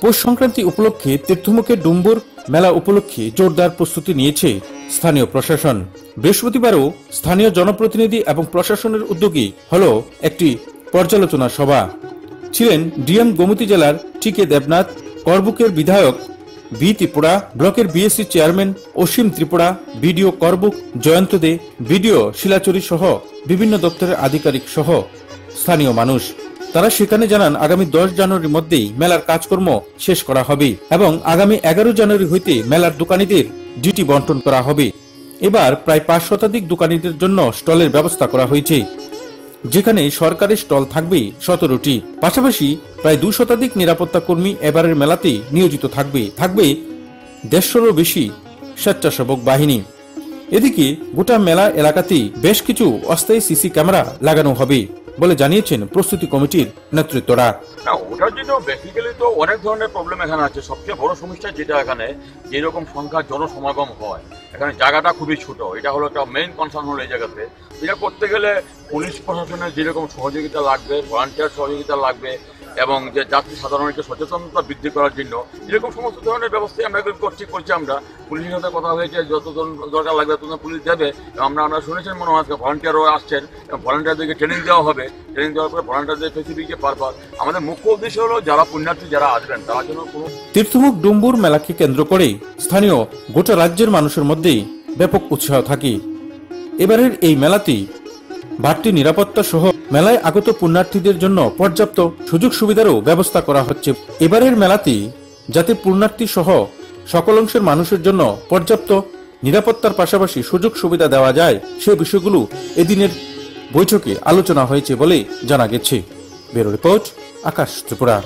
পৌষ সংক্রান্তি উপলক্ষে তীর্থমুখে ডুম্বুর মেলা উপলক্ষে জোরদার প্রস্তুতি নিয়েছে স্থানীয় প্রশাসন। বৃহস্পতিবারও স্থানীয় জনপ্রতিনিধি এবং প্রশাসনের উদ্যোগে হল একটি পর্যালোচনা সভা। ছিলেন ডিএম গোমতী জেলার টিকে দেবনাথ, করবুকের বিধায়ক বি ত্রিপুরা, ব্লকের BSC chairman Asim Tripura, BDO Karbook, Jayanta De, BDO Silachari সহ বিভিন্ন দপ্তরের আধিকারিক সহ স্থানীয় মানুষ। তারা সেখানে জানান, আগামী দশ জানুয়ারির মধ্যেই মেলার কাজকর্ম শেষ করা হবে এবং আগামী এগারো জানুয়ারি হইতে মেলার দোকানীদের ডিউটি বন্টন করা হবে। এবার প্রায় পাঁচ শতাধিক দোকানীদের জন্য স্টলের ব্যবস্থা করা হয়েছে, যেখানে সরকারি স্টল থাকবে সতেরোটি। পাশাপাশি প্রায় দু শতাধিক নিরাপত্তা কর্মী এবারের মেলাতে নিয়োজিত থাকবে থাকবে দেড়শোরও বেশি স্বেচ্ছাসেবক বাহিনী। এদিকে গোটা মেলা এলাকাতেই বেশ কিছু অস্থায়ী সিসি ক্যামেরা লাগানো হবে। বলে জানিয়েছেন প্রস্তুতি কমিটির নেতৃত্বরা। না, ওটার জন্য বেসিক্যালি তো অনেক ধরনের প্রবলেম এখানে আছে। সবচেয়ে বড় সমস্যা যেটা এখানে, যেরকম সংখ্যা জনসমাগম হয়, এখানে জায়গাটা খুবই ছোট। এটা হলো একটা মেইন কনসার্ন হলো এই জায়গাতে। এটা করতে গেলে পুলিশ প্রশাসনের যেরকম সহযোগিতা লাগবে ভলান্টিয়ার সহযোগিতা লাগবে, এবং যে যাত্রী সাধারণকে সচেতনতা বৃদ্ধি করার জন্য, এরকম সমস্ত ধরনের ব্যবস্থাই আমরা করছি করছি আমরা। পুলিশের সাথে কথা হয়েছে, যতজন দরকার লাগবে ততজন পুলিশ এবং আমরা আমরা শুনেছেন মনে হয় ভলান্টিয়ারও আসছেন। ভলান্টিয়ারদেরকে ট্রেনিং দেওয়া হবে। ট্রেনিং দেওয়ার পরে ভলান্টিয়ারদের ফেসিলিটি পারপাস আমাদের মুখ্য উদ্দেশ্য হলো যারা পুণ্যার্থী, যারা আসবেন, তারা যেন কোনো তীর্থমুখ ডুম্বুর মেলাকে কেন্দ্র করে স্থানীয় গোটা রাজ্যের মানুষের মধ্যেই ব্যাপক উৎসাহ থাকে। এবারের এই মেলাতে বাড়তি নিরাপত্তা সহ মেলায় আগত পুণ্যার্থীদের জন্য পর্যাপ্ত সুযোগ সুবিধারও ব্যবস্থা করা হচ্ছে। এবারের মেলাতে যাতে পুণ্যার্থী সহ সকল অংশের মানুষের জন্য পর্যাপ্ত নিরাপত্তার পাশাপাশি সুযোগ সুবিধা দেওয়া যায়, সে বিষয়গুলো এদিনের বৈঠকে আলোচনা হয়েছে বলে জানা গেছে। Bureau report, Akash Tripura.